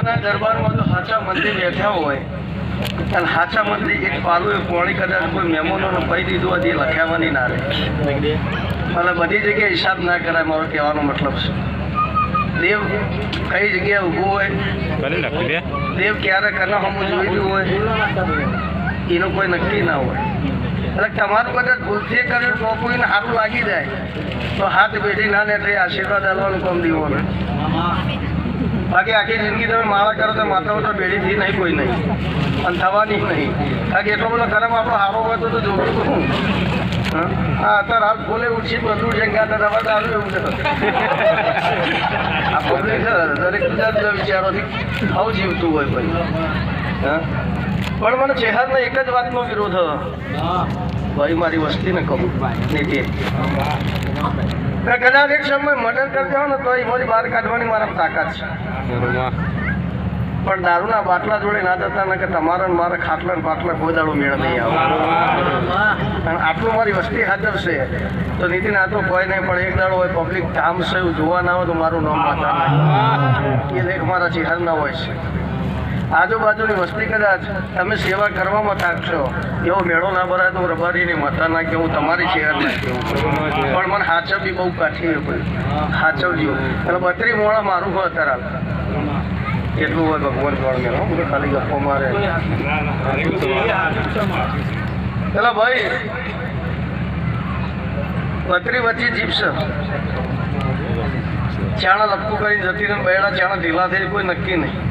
દેવના દરબારમાં જો સાચા મંત્રી બેઠા હોય. અને સાચા મંત્રી એક પાલું એ પોણી કદાચ કોઈ મહેમાનોને પૈ દીધું હોય તે લખાવવાની ના રહે. અને બધી જગ્યાએ હિસાબ ના કરાય મારો કહેવાનો મતલબ છે. દેવ કઈ જગ્યાએ ઊભું હોય દેવ ક્યારે કના હમું જોઈતું હોય એનું કોઈ નક્કી ના હોય. એટલે તમારું કદાચ ભૂલથી કર્યું તો કોઈને સારું લાગી જાય. તો હાથ બેઠી ના ને આશીર્વાદ આપવાનું કામ દીવાનું બાકી આખી જિંદગી તમે માળા કરો તો માતા તો બેડીથી નહીં, કોઈ નહીં. અને થવાની નહીં. બાકી એટલો બધો કરમ આપણો હારો હોય તો તો જોવું શું? હા? અત્યારે હાલ બોલે ઉઠી બધું છે ગાતા દવા દારૂ એવું આ પબ્લિક દરેક જુદા વિચારોથી આવું જીવતું હોય ભાઈ. હા? પણ મને ચેહરનો એક જ વાતનો વિરોધ. ભાઈ, મારી વસ્તીને કહું. નીતિ કે કદાચ એક સમય મર્ડર હોય ને તો એમાંથી બહાર કાઢવાની મારા તાકાત છે. પણ દારૂના બાટલા જોડે ના જતા ને કે તમારા મારે ખાટલા ને પાટલા કોઈ દાડો મેળ નહીં આવે. આટલું મારી વસ્તી હાજર છે તો નીતિન આ તો કોઈ નહીં પણ એક દાડો હોય પબ્લિક કામ છે જોવા ના હોય તો મારું નામ માતા એ લેખ મારા ચિહારના હોય છે. આજુબાજુની વસ્તી કદાચ તમે સેવા કરવામાં થાકશો, એવો મેળો ના ભરાય તો રબારીની માતા ના કેવું તમારી શહેર ના કેવું પણ મને હાચવવી બહુ કાઠી ભાઈ હાચવજો. એટલે બત્રી મોડા મારું હોય અત્યારે. એટલું હોય ભગવાન બધું ખાલી ગપ્પો મારે. પેલા ભાઈ, બત્રી વચ્ચે જીપશે ચાણા લપકું કરીને જતી ને બૈડા ચાણા ઢીલા થઈ કોઈ નક્કી નહીં.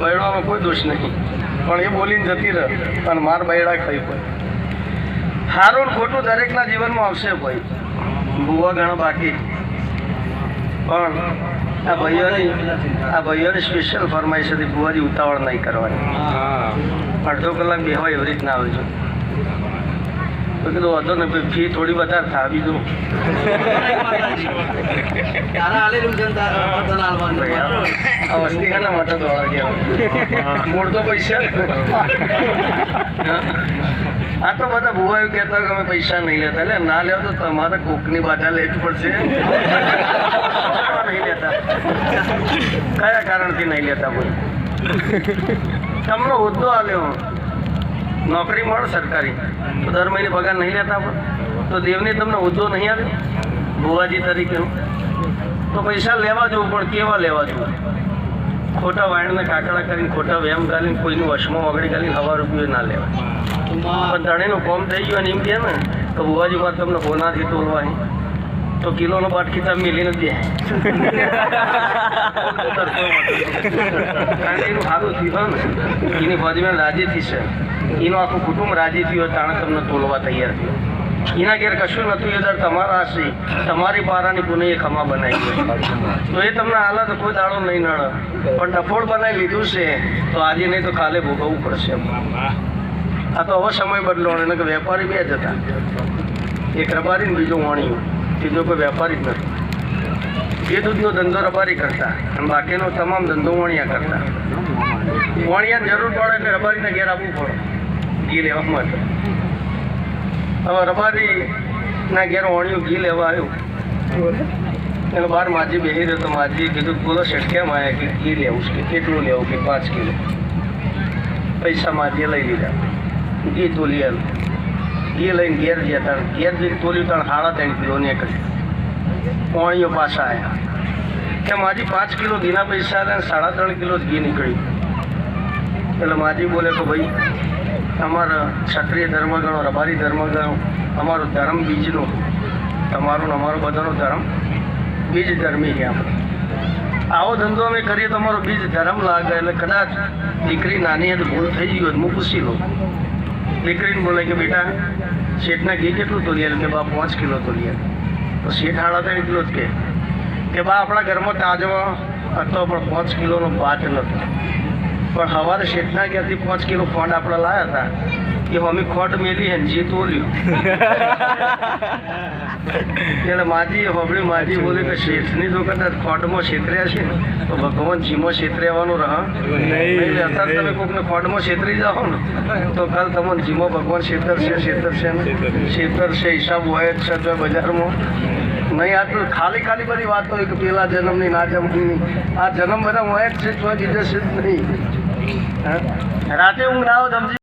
બૈડામાં કોઈ દોષ નહીં. પણ એ બોલીને જતી રહે અને માર બૈડા ખાઈ પડે સારું ખોટું દરેકના જીવનમાં આવશે ભાઈ. ભૂવા ઘણા બાકી. પણ આ ભાઈઓની આ ભાઈઓની સ્પેશિયલ ફરમાઈશ હતી ભૂવાજી ઉતાવળ નહીં કરવાની. અડધો કલાક બેહવા એવી રીતના આવજો તો કીધું વાંધો ને ફી થોડી વધારે થાય બીજું. આ વસ્તી ખાના માટે દોડા ગયા મૂળ તો પૈસા આ તો બધા ભૂવા એવું કહેતા કે અમે પૈસા નહીં લેતા. એટલે ના લેવા તો તમારે કોકની બાધા લેવી પડશે. નહીં લેતા. કયા કારણથી નહીં લેતા બોલ? તમને હોદ્દો આલ્યો નોકરી મળે સરકારી. તો દર મહિને પગાર નહીં લેતા પણ. તો દેવને તમને હોદ્દો નહીં આવ્યો ભુવાજી તરીકેનો. તો પૈસા લેવા જવું પણ કેવા લેવા જવું? ખોટા વાયણને કાકડા કરીને ખોટા વ્યાયામ કરીને કોઈનું વશમાં વગડી કરીને હવા રૂપિયો ના લેવાય. પણ ધણીનું કોમ થઈ ગયું અને એમ કહે ને તો ભુવાજી મારે તમને હોનાથી તોલવા હે. તો કિલોનો બાટ ખિતાબ મિલીને જ દે કારણ કે એનું સારું થયું ને એની બાજુમાં રાજી થઈ છે. એનું આખું કુટુંબ રાજી થયું તાણે તમને તોલવા તૈયાર થયું. એના ઘેર કશું નતું એ દર તમારા હશે તમારી પારાની ગુને એ ખમા બનાવી તો એ તમને હાલત કોઈ દાડો નહીં નડે. પણ ડફોડ બનાવી લીધું છે, તો આજે નહીં તો કાલે ભોગવવું પડશે આ તો હવે સમય બદલો કે વેપારી બે જ હતા. એક રબારી બીજો વાણિયું. ત્રીજો કોઈ વેપારી જ નથી. એ દૂધનો ધંધો રબારી કરતા અને બાકીનો તમામ ધંધો વણિયા કરતા. વણિયા જરૂર પડે એટલે રબારીને ઘેર આપવું પડે. ઘી લેવા માટે. હવે રબારીના ઘેર વણિયું ઘી લેવા આવ્યું. એને બહાર માજી બેસી રહ્યો તો માજી કીધું, બોલો શેઠ કેમ આવ્યા કે ઘી લેવું છે કેટલું લેવું, કે પાંચ કિલો? પૈસા માજીએ લઈ લીધા. ઘી તોલી આવ્યું ઘી લઈને ઘેર ગયા તાણ ઘેર જઈને તોલી ત્રણ સાડા ત્રણ કિલો નીકળી પોણીઓ પાછા આવ્યા કે માજી પાંચ કિલો ઘીના પૈસા અને સાડા ત્રણ કિલો જ ઘી નીકળ્યું. એટલે માજી બોલે કે ભાઈ, અમારા ક્ષત્રિય ધર્મ ગણો રબારી ધર્મ અમારો ધર્મ બીજનો. તમારો અમારો બધાનો ધર્મ બીજ ધર્મી છે આવો ધંધો અમે કરીએ તો અમારો બીજ ધર્મ લાગે. એટલે કદાચ દીકરી નાની હતી ભૂલ થઈ ગયો હું પૂછી લઉં. દીકરીને બોલે કે, બેટા, શેઠના ઘી કેટલું તોલીએ કે, બા, પાંચ કિલો તોલીએ તો શેઠ હાડા ત્રણ કિલો જ કે, બા, આપણા ઘરમાં તાજો હતો, પણ પાંચ કિલોનો ભાત નહોતો પણ સવારે શેઠના ક્યાંથી પાંચ કિલો ખોંડ આપણે લાવ્યા હતા. એ અમે ખોટ મેલી હેન જીત ઓલ્યું એટલે માજી હોબળી માજી બોલે કે શેઠની જો કદાચ ખોટમાં છેતર્યા છે. ને તો ભગવાન જીમાં છેતરેવાનું રહ. નહીં અત્યારે તમે કોકને ખોટમાં છેતરી જાઓ ને તો કાલ તમને જીમાં ભગવાન છેતરશે છેતરશે ને. છેતરશે. હિસાબ હોય જ છે બજારમાં. નહીં આટલું ખાલી ખાલી બધી વાત હોય કે પેલા જન્મની, ના જન્મની આ જન્મ બધા હોય જ છે તો બીજે છે નહીં હા? રાતે ઊંઘ ના આવે સમજી